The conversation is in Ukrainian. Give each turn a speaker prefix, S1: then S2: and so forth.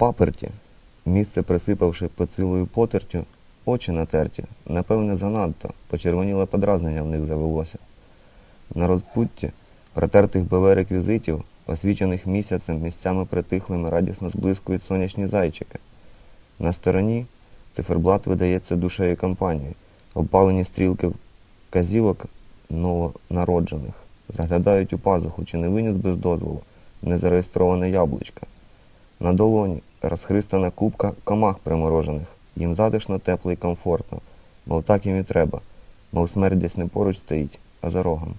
S1: паперті, місце присипавши поцілою потертю, очі натерті, напевне, занадто, почервоніле подразнення в них завелося. На розпутті протертих БВ реквізитів, освічених місяцем місцями притихлими, радісно зблискують сонячні зайчики. На стороні циферблат видається душею компанії, обпалені стрілки вказівок новонароджених, заглядають у пазуху, чи не виніс без дозволу незареєстроване яблучко. На долоні розхристана кубка комах приморожених, їм затишно, тепло і комфортно, мов так їм і треба, мов смерть десь не поруч стоїть, а за рогом.